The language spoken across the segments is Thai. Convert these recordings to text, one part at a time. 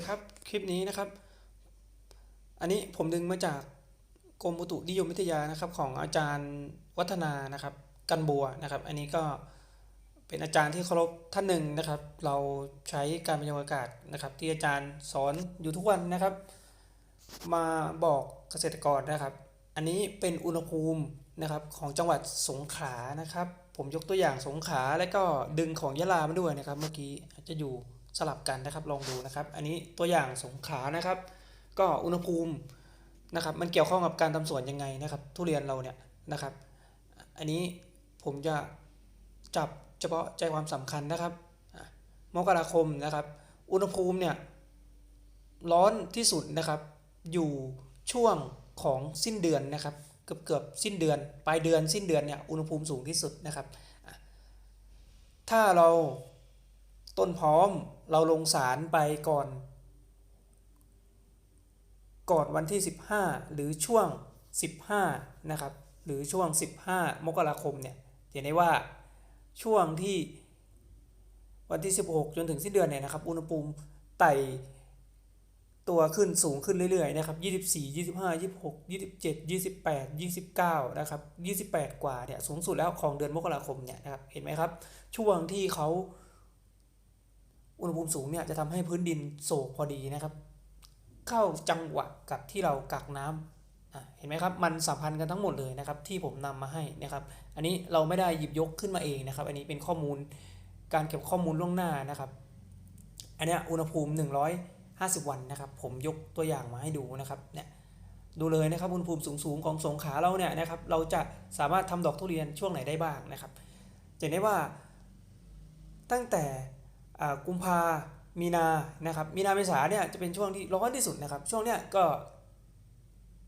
เลยครับ คลิปนี้นะครับ อันนี้ผมดึงมาจากกรมอุตุนิยมวิทยานะครับของอาจารย์วัฒนานะครับ กันบัวนะครับ อันนี้ก็เป็นอาจารย์ที่เคารพท่านหนึ่งนะครับ เราใช้การบรรยายอากาศนะครับ ที่อาจารย์สอนอยู่ทุกวันนะครับ มาบอกเกษตรกรนะครับ อันนี้เป็นอุณหภูมินะครับของจังหวัดสงขลานะครับ ผมยกตัวอย่างสงขลาแล้วก็ดึงของยะลามาด้วยนะครับ เมื่อกี้จะอยู่ สลับกันนะครับลองดูนะครับ อันนี้ตัวอย่างสงขานะครับ ก็อุณหภูมินะครับ มันเกี่ยวข้องกับการทำสวนยังไงนะครับ ทุเรียนเราเนี่ยนะครับ อันนี้ผมจะจับเฉพาะใจความสำคัญนะครับมกราคมนะครับ อุณหภูมิเนี่ยร้อนที่สุดนะครับ อยู่ช่วงของสิ้นเดือนนะครับ เกือบเกือบสิ้นเดือน ปลายเดือนสิ้นเดือนเนี่ยอุณหภูมิสูงที่สุดนะครับ ถ้าเรา ต้นพร้อมเราลงสารไปก่อน ก่อนวันที่ 15 หรือช่วง 15 นะครับ หรือช่วง 15 มกราคมเนี่ยเห็นได้ว่าช่วงที่วันที่ 16 จนถึงสิ้นเดือนเนี่ยนะครับ อุณหภูมิไต่ตัวขึ้นสูงขึ้นเรื่อยๆนะครับ 24 25 26 27 28 29 นะครับ 28 กว่าเนี่ยสูงสุดแล้วของเดือนมกราคมเนี่ยนะครับ เห็นไหมครับ ช่วงที่เขา ณหภูมิสูงเนี่ยจะทำให้พื้นดินโศกพอดีนะครับ เข้าจังหวะกับที่เรากักน้ำอะเห็นไหมครับมันสัมพันธ์กันทั้งหมดเลยนะครับ ที่ผมนำมาให้นะครับ อันนี้เราไม่ได้หยิบยกขึ้นมาเองนะครับ อันนี้เป็นข้อมูลการเก็บข้อมูลล่วงหน้านะครับ อันเนี้ยอุณหภูมิ 150 วันนะครับ ผมยกตัวอย่างมาให้ดูนะครับเนี่ยดูเลยนะครับอุณหภูมิสูงๆของสงขาเราเนี่ยนะครับเราจะสามารถทำดอกทุเรียนช่วงไหนได้บ้างนะครับจะเห็นได้ว่าตั้งแต่ กุมภามีนานะครับมีนาเมษาเนี่ยจะเป็นช่วงที่ร้อนที่สุดนะครับ ช่วงเนี้ยก็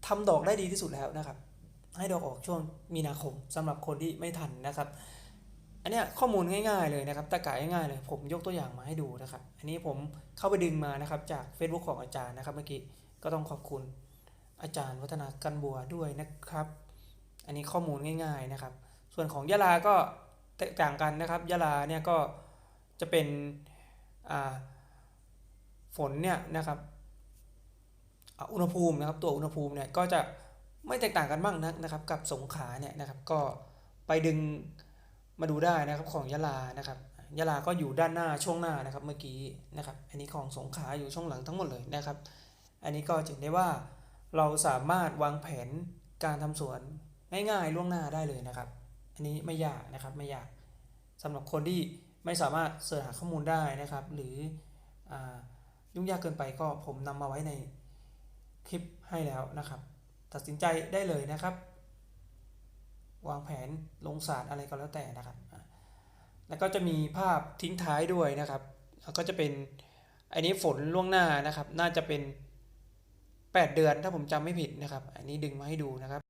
ทำดอกได้ดีที่สุดแล้วนะครับ ให้ดอกออกช่วงมีนาคมสำหรับคนที่ไม่ทันนะครับ อันเนี้ยข้อมูลง่ายๆเลยนะครับตะกายง่ายๆเลย ผมยกตัวอย่างมาให้ดูนะครับ อันนี้ผมเข้าไปดึงมานะครับจาก Facebook ของอาจารย์นะครับเมื่อกี้ก็ต้องขอบคุณอาจารย์วัฒนากันบัวด้วยนะครับ อันนี้ข้อมูลง่าย ๆนะครับ ส่วนของยะลาก็แตกต่างกันนะครับยะลาเนี่ยก็ จะเป็นฝนเนี่ยนะครับอุณหภูมินะครับตัวอุณหภูมิเนี่ยก็จะไม่แตกต่างกันมากนักนะครับกับสงขาเนี่ยนะครับก็ไปดึงมาดูได้นะครับของยะลานะครับยะลาก็อยู่ด้านหน้าช่วงหน้านะครับเมื่อกี้นะครับอันนี้ของสงขาอยู่ช่วงหลังทั้งหมดเลยนะครับ อันนี้ก็จะเห็นได้ว่าเราสามารถวางแผนการทำสวนง่ายๆล่วงหน้าได้เลยนะครับ อันนี้ไม่ยากนะครับไม่ยากสำหรับคนที่ ไม่สามารถเสิร์ชหาข้อมูลได้นะครับ หรืออยุ่งยากเกินไปก็ผมนำมาไว้ในคลิปให้แล้วนะครับ ตัดสินใจได้เลยนะครับ วางแผนลงศาสตร์อะไรก็แล้วแต่นะครับ แล้วก็จะมีภาพทิ้งท้ายด้วยนะครับแล้วก็จะเป็นอันนี้ฝนล่วงหน้านะครับ น่าจะเป็น 8 เดือนถ้าผมจำไม่ผิดนะครับ อันนี้ดึงมาให้ดูนะครับ